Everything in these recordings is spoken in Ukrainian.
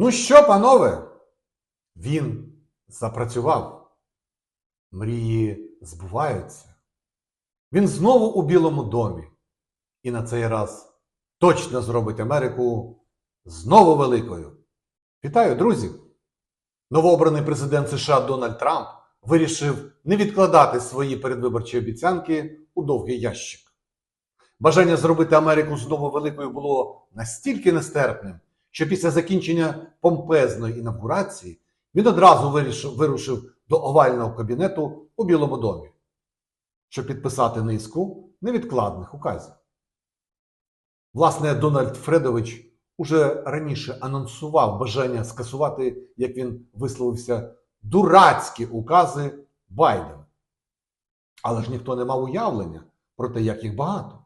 Ну що, панове? Він запрацював. Мрії збуваються. Він знову у Білому домі. І на цей раз точно зробить Америку знову великою. Вітаю, друзі! Новообраний президент США Дональд Трамп вирішив не відкладати свої передвиборчі обіцянки у довгий ящик. Бажання зробити Америку знову великою було настільки нестерпним, що після закінчення помпезної інавгурації він одразу вирішив, вирушив до овального кабінету у Білому домі, щоб підписати низку невідкладних указів. Власне, Дональд Фредович уже раніше анонсував бажання скасувати, як він висловився, дурацькі укази Байдена. Але ж ніхто не мав уявлення про те, як їх багато.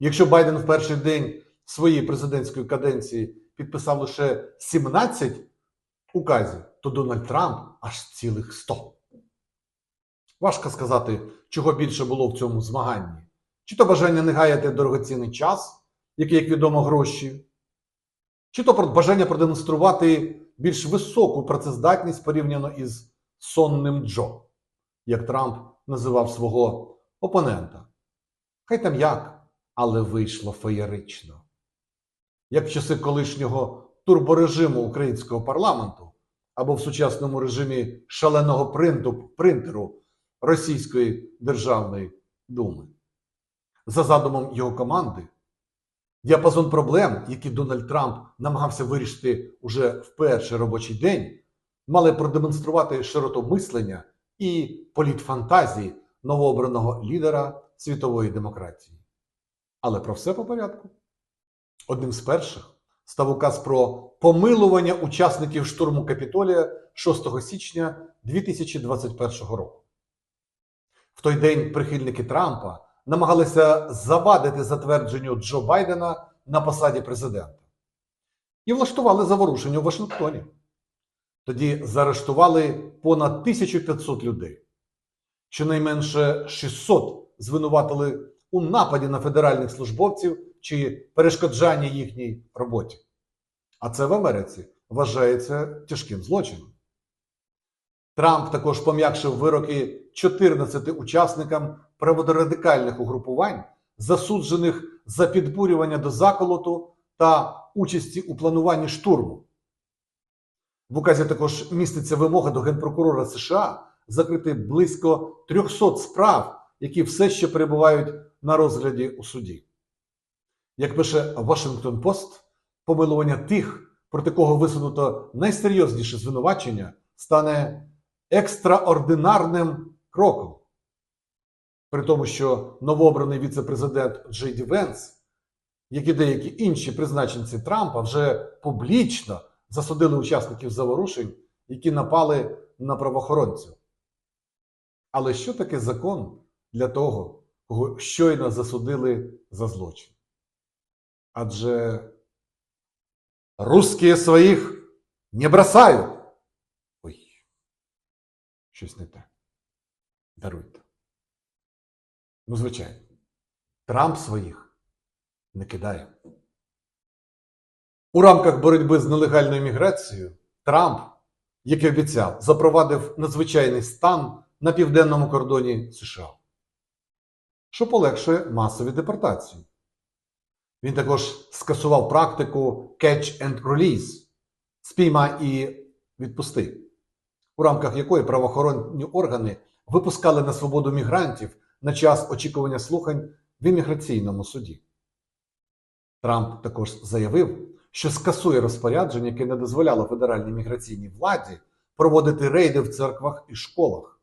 Якщо Байден в перший день своєї президентської каденції підписав лише 17 указів, то Дональд Трамп аж цілих 100. Важко сказати, чого більше було в цьому змаганні. Чи то бажання не гаяти дорогоцінний час, який, як відомо, гроші, чи то бажання продемонструвати більш високу працездатність порівняно із сонним Джо, як Трамп називав свого опонента. Хай там як, але вийшло феєрично. Як в часи колишнього турборежиму українського парламенту або в сучасному режимі шаленого принту, принтеру Російської Державної Думи. За задумом його команди, діапазон проблем, які Дональд Трамп намагався вирішити уже в перший робочий день, мали продемонструвати широту мислення і політ фантазії новообраного лідера світової демократії. Але про все по порядку. Одним з перших став указ про помилування учасників штурму Капітолія 6 січня 2021 року. В той день прихильники Трампа намагалися завадити затвердженню Джо Байдена на посаді президента і влаштували заворушення у Вашингтоні. Тоді заарештували понад 1500 людей. Щонайменше 600 звинуватили у нападі на федеральних службовців чи перешкоджанні їхній роботі. А це в Америці вважається тяжким злочином. Трамп також пом'якшив вироки 14 учасникам праворадикальних угрупувань, засуджених за підбурювання до заколоту та участі у плануванні штурму. В указі також міститься вимога до генпрокурора США закрити близько 300 справ, які все ще перебувають на розгляді у суді. Як пише Washington Post, помилування тих, проти кого висунуто найсерйозніше звинувачення, стане екстраординарним кроком. При тому, що новообраний віце-президент Джей Ді Венс, як і деякі інші призначенці Трампа, вже публічно засудили учасників заворушень, які напали на правоохоронців. Але що таке закон для того, кого щойно засудили за злочин? Адже русські своїх не бросають. Ой, щось не те. Даруйте. Ну, звичайно, Трамп своїх не кидає. У рамках боротьби з нелегальною міграцією Трамп, як і обіцяв, запровадив надзвичайний стан на південному кордоні США, що полегшує масові депортації. Він також скасував практику catch and release – спіймай і відпусти, у рамках якої правоохоронні органи випускали на свободу мігрантів на час очікування слухань в імміграційному суді. Трамп також заявив, що скасує розпорядження, яке не дозволяло федеральній міграційній владі проводити рейди в церквах і школах.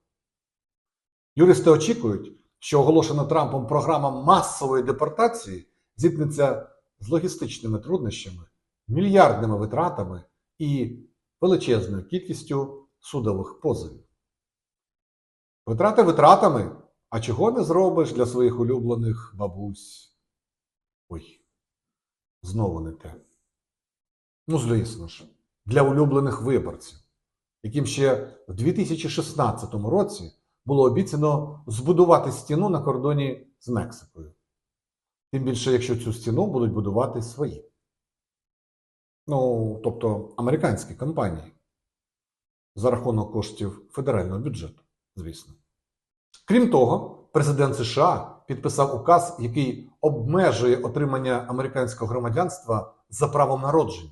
Юристи очікують, що оголошена Трампом програма масової депортації зіткнеться з логістичними труднощами, мільярдними витратами і величезною кількістю судових позовів. Витрати витратами, а чого не зробиш для своїх улюблених бабусь? Ой, знову не те. Ну, звісно ж, для улюблених виборців, яким ще в 2016 році було обіцяно збудувати стіну на кордоні з Мексикою. Тим більше, якщо цю стіну будуть будувати свої. Ну, тобто американські компанії. За рахунок коштів федерального бюджету, звісно. Крім того, президент США підписав указ, який обмежує отримання американського громадянства за правом народження.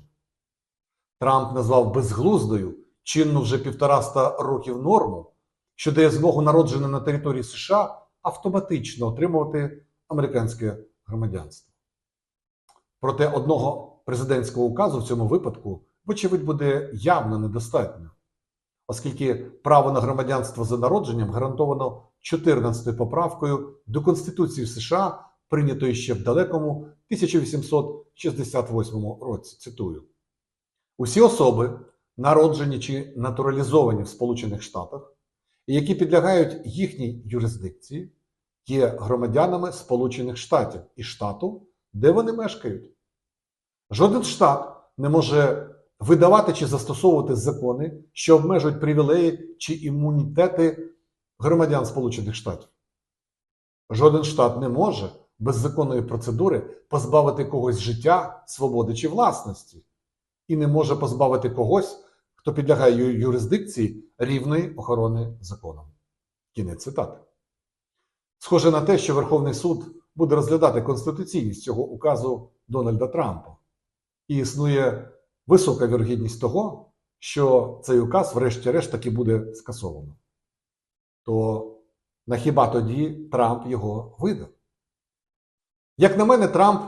Трамп назвав безглуздою чинну вже півтораста років норму, що дає змогу народженим на території США автоматично отримувати американське громадянство. Проте одного президентського указу в цьому випадку, вочевидь, буде явно недостатньо, оскільки право на громадянство за народженням гарантовано 14 поправкою до Конституції США, прийнятої ще в далекому 1868 році. Цитую: усі особи, народжені чи натуралізовані в Сполучених Штатах, які підлягають їхній юрисдикції, є громадянами Сполучених Штатів і штату, де вони мешкають. Жоден штат не може видавати чи застосовувати закони, що обмежують привілеї чи імунітети громадян Сполучених Штатів. Жоден штат не може без законної процедури позбавити когось життя, свободи чи власності, і не може позбавити когось, хто підлягає юрисдикції рівної охорони законом. Кінець цитати. Схоже на те, що Верховний суд буде розглядати конституційність цього указу Дональда Трампа. І існує висока вірогідність того, що цей указ, врешті-решт, таки буде скасовано. То на хіба тоді Трамп його видав? Як на мене, Трамп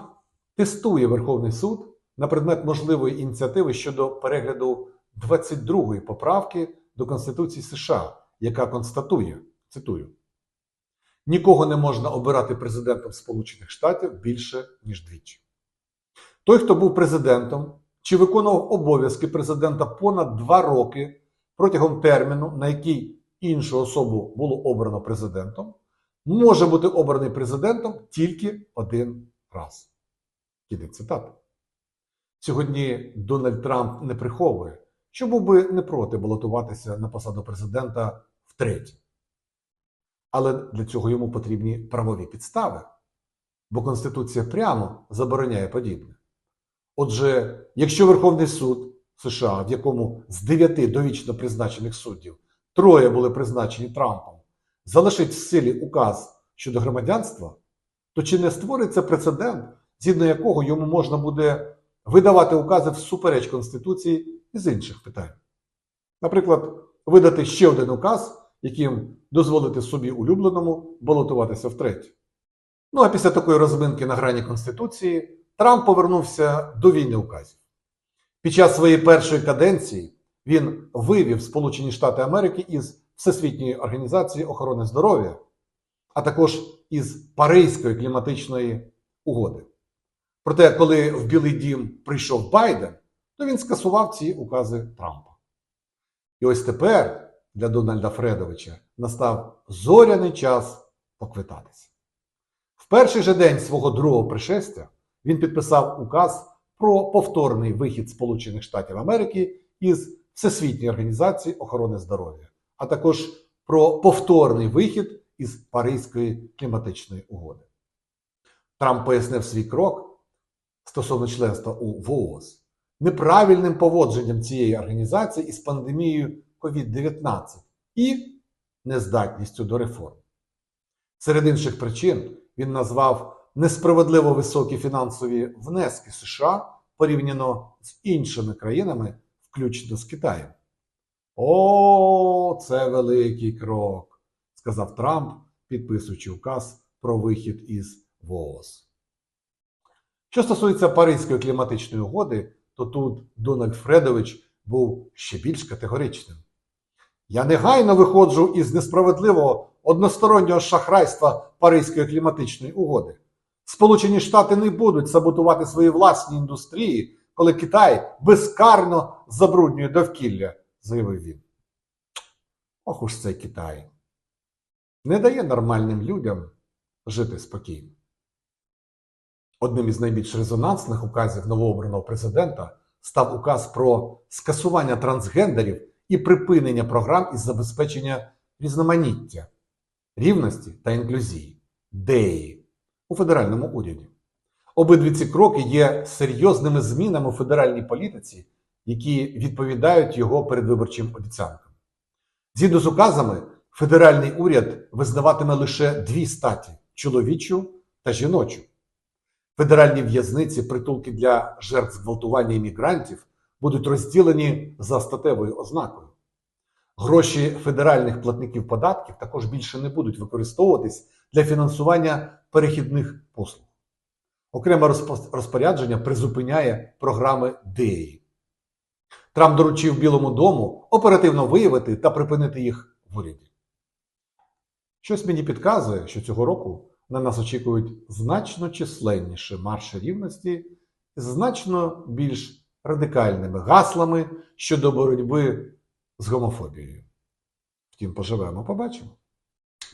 тестує Верховний суд на предмет можливої ініціативи щодо перегляду 22-ї поправки до Конституції США, яка констатує, цитую, нікого не можна обирати президентом Сполучених Штатів більше, ніж двічі. Той, хто був президентом чи виконував обов'язки президента понад два роки протягом терміну, на який іншу особу було обрано президентом, може бути обраний президентом тільки один раз. Кінець цитати. Сьогодні Дональд Трамп не приховує, що був би не проти балотуватися на посаду президента втретє. Але для цього йому потрібні правові підстави, бо Конституція прямо забороняє подібне. Отже, якщо Верховний суд США, в якому з дев'яти довічно призначених суддів троє були призначені Трампом, залишить в силі указ щодо громадянства, то чи не створиться прецедент, згідно якого йому можна буде видавати укази всупереч Конституції із інших питань? Наприклад, видати ще один указ, яким дозволити собі улюбленому балотуватися втретє. Ну а після такої розминки на грані Конституції Трамп повернувся до війни указів. Під час своєї першої каденції він вивів Сполучені Штати Америки із Всесвітньої організації охорони здоров'я, а також із Паризької кліматичної угоди. Проте, коли в Білий Дім прийшов Байден, то він скасував ці укази Трампа. І ось тепер для Дональда Фредовича настав зоряний час поквитатися. В перший же день свого другого пришестя він підписав указ про повторний вихід Сполучених Штатів Америки із Всесвітньої організації охорони здоров'я, а також про повторний вихід із Паризької кліматичної угоди. Трамп пояснив свій крок стосовно членства у ВООЗ неправильним поводженням цієї організації із пандемією COVID-19 і нездатністю до реформ. Серед інших причин він назвав несправедливо високі фінансові внески США порівняно з іншими країнами, включно з Китаєм. О, це великий крок, сказав Трамп, підписуючи указ про вихід із ВООЗ. Що стосується Паризької кліматичної угоди, то тут Дональд Фредович був ще більш категоричним. Я негайно виходжу із несправедливого одностороннього шахрайства Паризької кліматичної угоди. Сполучені Штати не будуть саботувати свої власні індустрії, коли Китай безкарно забруднює довкілля, заявив він. Ох уж цей Китай. Не дає нормальним людям жити спокійно. Одним із найбільш резонансних указів новообраного президента став указ про скасування трансгендерів і припинення програм із забезпечення різноманіття, рівності та інклюзії ДЕї у федеральному уряді. Обидві ці кроки є серйозними змінами у федеральній політиці, які відповідають його передвиборчим обіцянкам. Згідно з указами, федеральний уряд визнаватиме лише дві статі чоловічу та жіночу. Федеральні в'язниці, притулки для жертв зґвалтування іммігрантів будуть розділені за статевою ознакою. Гроші федеральних платників податків також більше не будуть використовуватись для фінансування перехідних послуг. Окреме розпорядження призупиняє програми ДЕІ. Трамп доручив Білому дому оперативно виявити та припинити їх в уряді. Щось мені підказує, що цього року на нас очікують значно численніші марші рівності з значно більш радикальними гаслами щодо боротьби з гомофобією. Втім, поживемо, побачимо.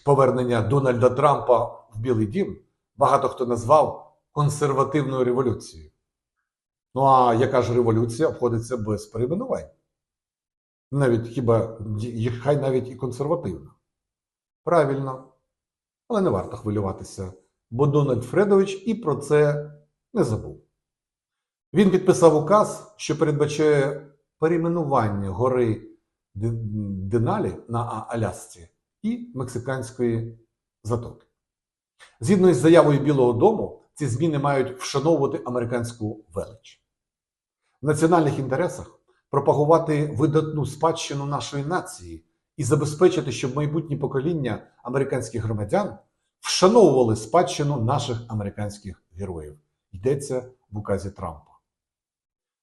Повернення Дональда Трампа в Білий Дім багато хто назвав консервативною революцією. Ну а яка ж революція обходиться без перейменувань? Навіть хіба хай навіть і консервативна. Правильно. Але не варто хвилюватися, бо Дональд Фредович і про це не забув. Він підписав указ, що передбачає перейменування гори Деналі на Алясці і Мексиканської затоки. Згідно із заявою Білого Дому, ці зміни мають вшановувати американську велич. В національних інтересах пропагувати видатну спадщину нашої нації і забезпечити, щоб майбутні покоління американських громадян вшановували спадщину наших американських героїв. Йдеться в указі Трампа.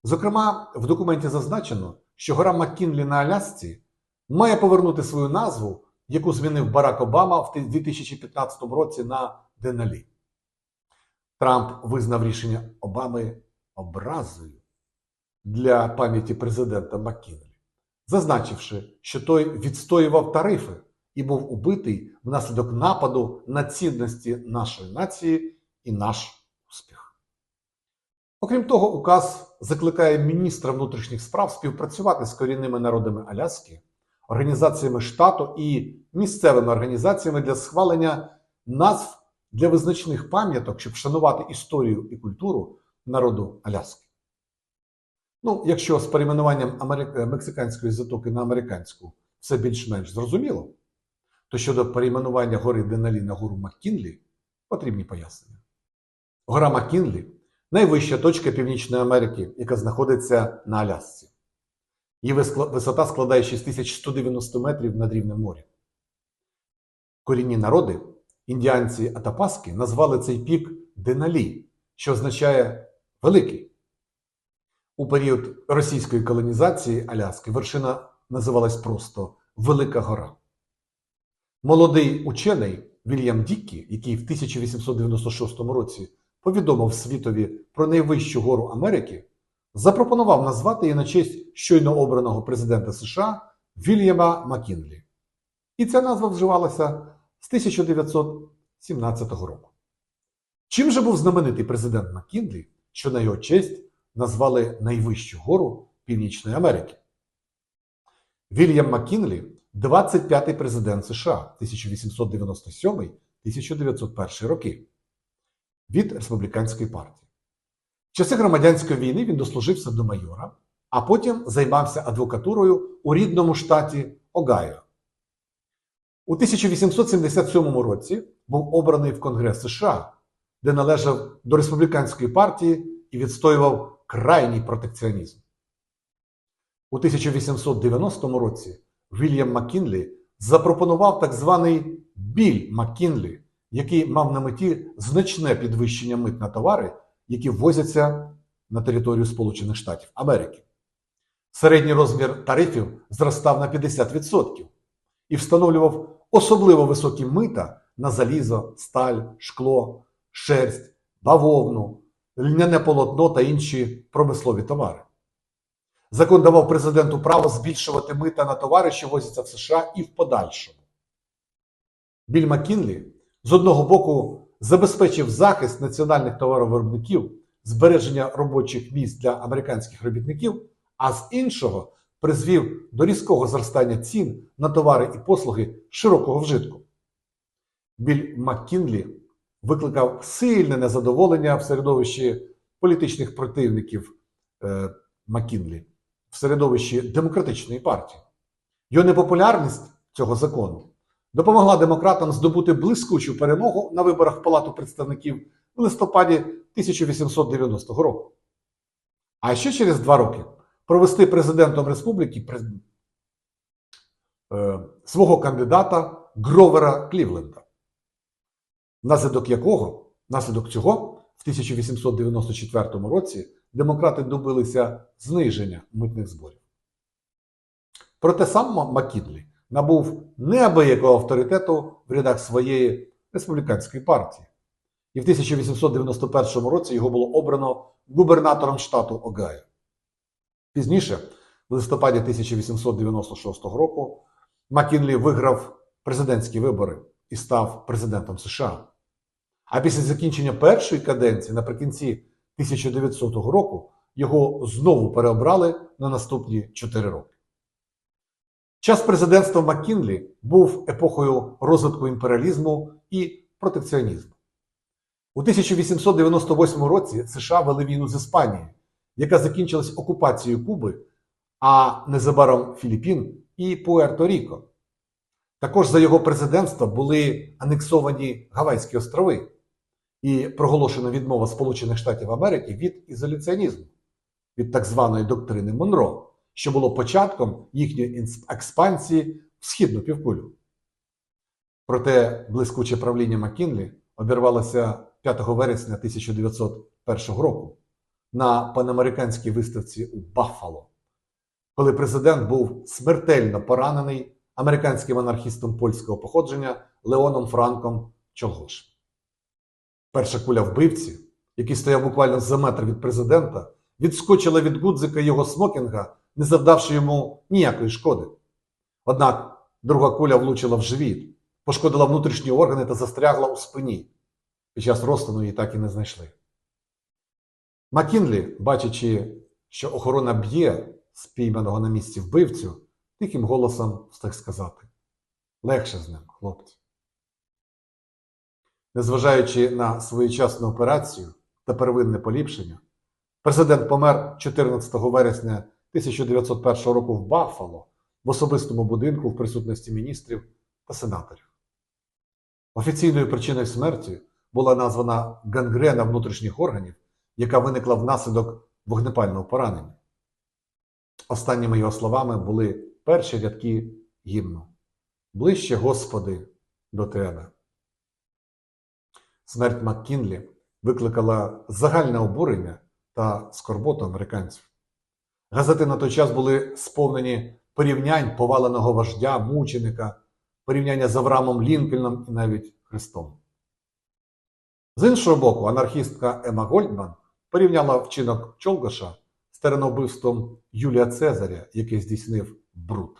Зокрема, в документі зазначено, що гора Маккінлі на Алясці має повернути свою назву, яку змінив Барак Обама в 2015 році на Деналі. Трамп визнав рішення Обами образою для пам'яті президента Маккінлі, зазначивши, що той відстоював тарифи і був убитий внаслідок нападу на цінності нашої нації і наш успіх. Окрім того, указ закликає міністра внутрішніх справ співпрацювати з корінними народами Аляски, організаціями штату і місцевими організаціями для схвалення назв для визначних пам'яток, щоб вшанувати історію і культуру народу Аляски. Ну, якщо з перейменуванням Амери- е, мексиканської затоки на американську все більш-менш зрозуміло, то щодо перейменування гори Деналі на гору Маккінлі потрібні пояснення. Гора Маккінлі найвища точка Північної Америки, яка знаходиться на Алясці. Її висота складає 6190 метрів над рівнем моря. Корінні народи, індіанці Атапаски, назвали цей пік Деналі, що означає великий. У період російської колонізації Аляски вершина називалась просто Велика Гора. Молодий учений Вільям Діккі, який в 1896 році повідомив світові про найвищу гору Америки, запропонував назвати її на честь щойно обраного президента США Вільяма Маккінлі. І ця назва вживалася з 1917 року. Чим же був знаменитий президент Маккінлі, що на його честь назвали найвищу гору Північної Америки? Вільям Маккінлі 25-й президент США 1897-1901 роки від республіканської партії. В часи громадянської війни він дослужився до майора, а потім займався адвокатурою у рідному штаті Огайо. У 1877 році був обраний в Конгрес США, де належав до республіканської партії і відстоював крайній протекціонізм. У 1890 році Вільям Маккінлі запропонував так званий біль Маккінлі, який мав на меті значне підвищення мит на товари, які ввозяться на територію Сполучених Штатів Америки. Середній розмір тарифів зростав на 50% і встановлював особливо високі мита на залізо, сталь, шкло, шерсть, бавовну, льняне полотно та інші промислові товари. Закон давав президенту право збільшувати мита на товари, що возяться в США, і в подальшому. Біль Маккінлі з одного боку забезпечив захист національних товаровиробників, збереження робочих місць для американських робітників, а з іншого призвів до різкого зростання цін на товари і послуги широкого вжитку. Біль Маккінлі викликав сильне незадоволення в середовищі політичних противників е, Маккінлі, в середовищі демократичної партії. Його непопулярність цього закону допомогла демократам здобути блискучу перемогу на виборах в Палату представників в листопаді 1890 року. А ще через два роки провести президентом республіки през- е, свого кандидата Гровера Клівленда, внаслідок якого, внаслідок цього, в 1894 році демократи добилися зниження митних зборів. Проте сам Ма- Маккінлі набув неабиякого авторитету в рядах своєї республіканської партії. І в 1891 році його було обрано губернатором штату Огайо. Пізніше, в листопаді 1896 року, Маккінлі виграв президентські вибори і став президентом США. А після закінчення першої каденції наприкінці 1900 року його знову переобрали на наступні 4 роки. Час президентства Маккінлі був епохою розвитку імперіалізму і протекціонізму. У 1898 році США вели війну з Іспанією, яка закінчилась окупацією Куби, а незабаром Філіппін і Пуерто-Ріко. Також за його президентства були анексовані Гавайські острови і проголошена відмова Сполучених Штатів Америки від ізоляціонізму, від так званої доктрини Монро, що було початком їхньої експансії в східну півкулю. Проте блискуче правління Маккінлі обірвалося 5 вересня 1901 року на панамериканській виставці у Баффало, коли президент був смертельно поранений американським анархістом польського походження Леоном Франком Чолгош. Перша куля вбивці, який стояв буквально за метр від президента, відскочила від гудзика його смокінга, не завдавши йому ніякої шкоди. Однак друга куля влучила в живіт, пошкодила внутрішні органи та застрягла у спині. Під час розтину її так і не знайшли. Маккінлі, бачачи, що охорона б'є спійманого на місці вбивцю, тихим голосом встиг сказати: легше з ним, хлопці. Незважаючи на своєчасну операцію та первинне поліпшення, президент помер 14 вересня 1901 року в Баффало в особистому будинку в присутності міністрів та сенаторів. Офіційною причиною смерті була названа гангрена внутрішніх органів, яка виникла внаслідок вогнепального поранення. Останніми його словами були перші рядки гімну Ближче, Господи, до Тебе. Смерть Маккінлі викликала загальне обурення та скорботу американців. Газети на той час були сповнені порівнянь поваленого вождя, мученика, порівняння з Авраамом Лінкольном і навіть Христом. З іншого боку, анархістка Ема Гольдман порівняла вчинок Чолгоша з теренобивством Юлія Цезаря, який здійснив бруд.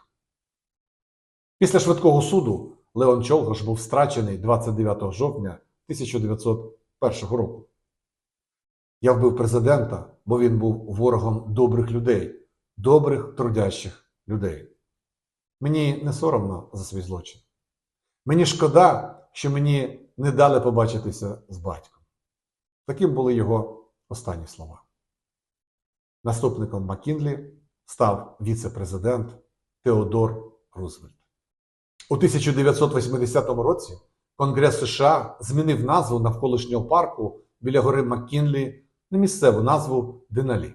Після швидкого суду Леон Чолгош був страчений 29 жовтня 1901 року. Я вбив президента, бо він був ворогом добрих людей, добрих трудящих людей. Мені не соромно за свій злочин. Мені шкода, що мені не дали побачитися з батьком. Таким були його останні слова. Наступником Маккінлі став віце-президент Теодор Рузвельт. У 1980 році Конгрес США змінив назву навколишнього парку біля гори Маккінлі на місцеву назву Деналі.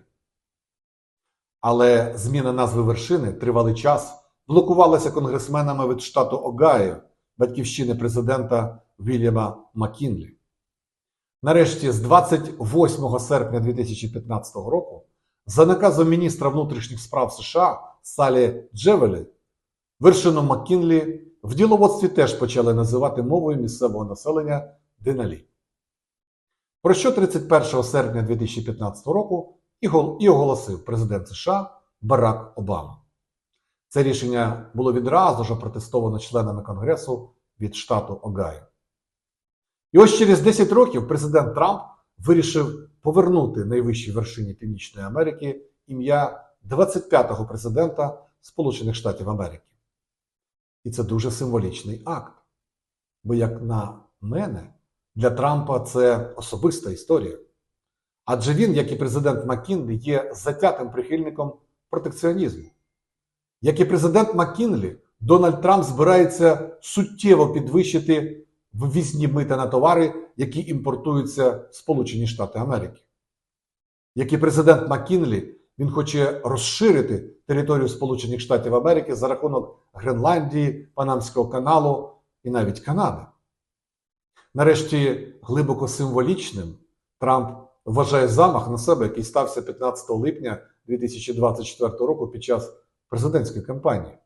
Але зміна назви вершини тривалий час блокувалася конгресменами від штату Огайо, батьківщини президента Вільяма Маккінлі. Нарешті, з 28 серпня 2015 року, за наказом міністра внутрішніх справ США Салі Джевелі, вершину Маккінлі в діловодстві теж почали називати мовою місцевого населення Деналі. Про що 31 серпня 2015 року і оголосив президент США Барак Обама. Це рішення було відразу ж опротестовано членами Конгресу від штату Огайо. І ось через 10 років президент Трамп вирішив повернути найвищій вершині Північної Америки ім'я 25-го президента Сполучених Штатів Америки. І це дуже символічний акт. Бо, як на мене, для Трампа це особиста історія. Адже він, як і президент Маккінлі, є затятим прихильником протекціонізму. Як і президент Маккінлі, Дональд Трамп збирається суттєво підвищити ввізні мита на товари, які імпортуються в Сполучені Штати Америки. Як і президент Маккінлі, він хоче розширити територію Сполучених Штатів Америки за рахунок Гренландії, Панамського каналу і навіть Канади. Нарешті, глибоко символічним Трамп вважає замах на себе, який стався 15 липня 2024 року під час президентської кампанії.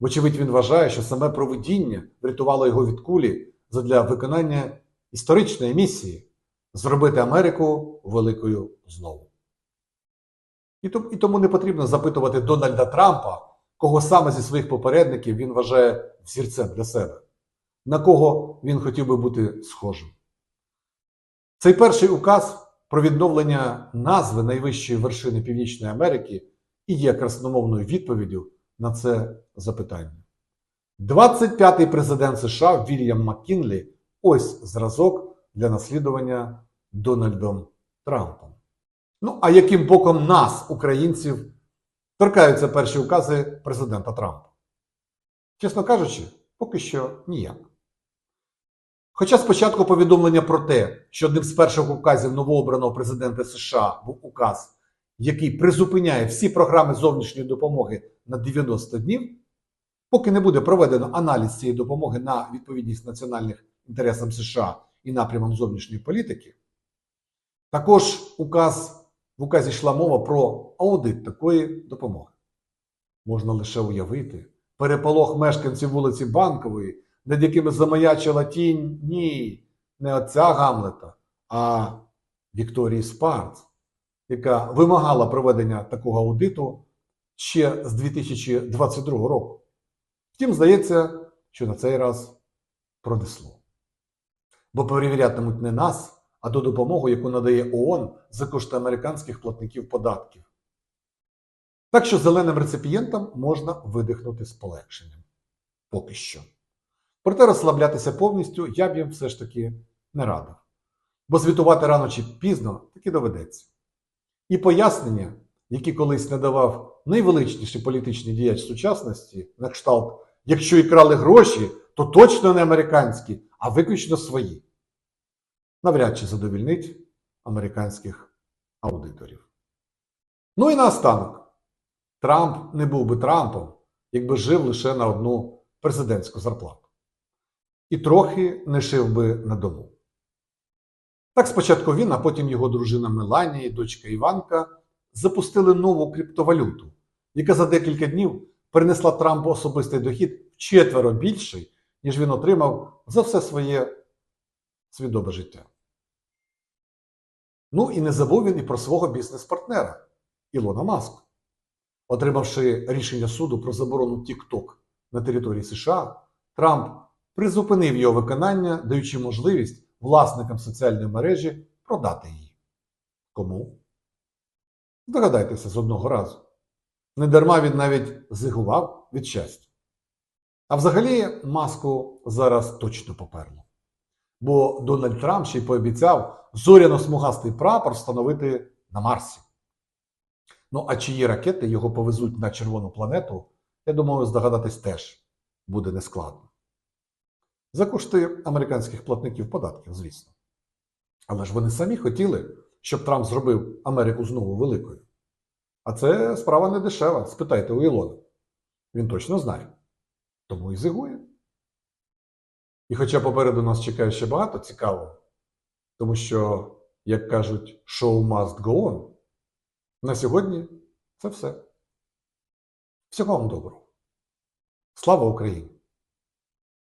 Вочевидь, він вважає, що саме провидіння врятувало його від кулі задля виконання історичної місії зробити Америку великою знову. І тому, не потрібно запитувати Дональда Трампа, кого саме зі своїх попередників він вважає взірцем для себе, на кого він хотів би бути схожим. Цей перший указ про відновлення назви найвищої вершини Північної Америки і є красномовною відповіддю на це запитання. 25-й президент США Вільям Маккінлі ось зразок для наслідування Дональдом Трампом. Ну, а яким боком нас, українців, торкаються перші укази президента Трампа? Чесно кажучи, поки що ніяк. Хоча спочатку повідомлення про те, що одним з перших указів новообраного президента США був указ, який призупиняє всі програми зовнішньої допомоги на 90 днів, поки не буде проведено аналіз цієї допомоги на відповідність національних інтересам США і напрямам зовнішньої політики, також указ, в указі йшла мова про аудит такої допомоги. Можна лише уявити переполох мешканців вулиці Банкової, над якими замаячила тінь ні, не отця Гамлета, а Вікторії Спарц, яка вимагала проведення такого аудиту ще з 2022 року. Втім, здається, що на цей раз пронесло. Бо перевірятимуть не нас, а ту допомогу, яку надає ООН за кошти американських платників податків. Так що зеленим реципієнтам можна видихнути з полегшенням. Поки що. Проте розслаблятися повністю я б їм все ж таки не радив. Бо звітувати рано чи пізно таки доведеться. І пояснення, які колись надавав найвеличніший політичний діяч сучасності, на кшталт, якщо і крали гроші, то точно не американські, а виключно свої. Навряд чи задовільнить американських аудиторів. Ну і наостанок. Трамп не був би Трампом, якби жив лише на одну президентську зарплату. І трохи не шив би на дому. Так спочатку він, а потім його дружина Меланія і дочка Іванка запустили нову криптовалюту, яка за декілька днів принесла Трампу особистий дохід вчетверо більший, ніж він отримав за все своє свідоме життя. Ну і не забув він і про свого бізнес-партнера Ілона Маска. Отримавши рішення суду про заборону TikTok на території США, Трамп призупинив його виконання, даючи можливість власникам соціальної мережі продати її. Кому? Здогадайтеся з одного разу. Недарма він навіть зигував від щастя. А взагалі маску зараз точно поперло. Бо Дональд Трамп ще й пообіцяв зоряно-смугастий прапор встановити на Марсі. Ну, а чиї ракети його повезуть на червону планету, я думаю, здогадатись теж буде нескладно. За кошти американських платників податків, звісно. Але ж вони самі хотіли, щоб Трамп зробив Америку знову великою. А це справа не дешева. Спитайте у Ілона. Він точно знає. Тому і зигує. І хоча попереду нас чекає ще багато цікавого, тому що, як кажуть, шоу must go on, на сьогодні це все. Всього вам доброго. Слава Україні!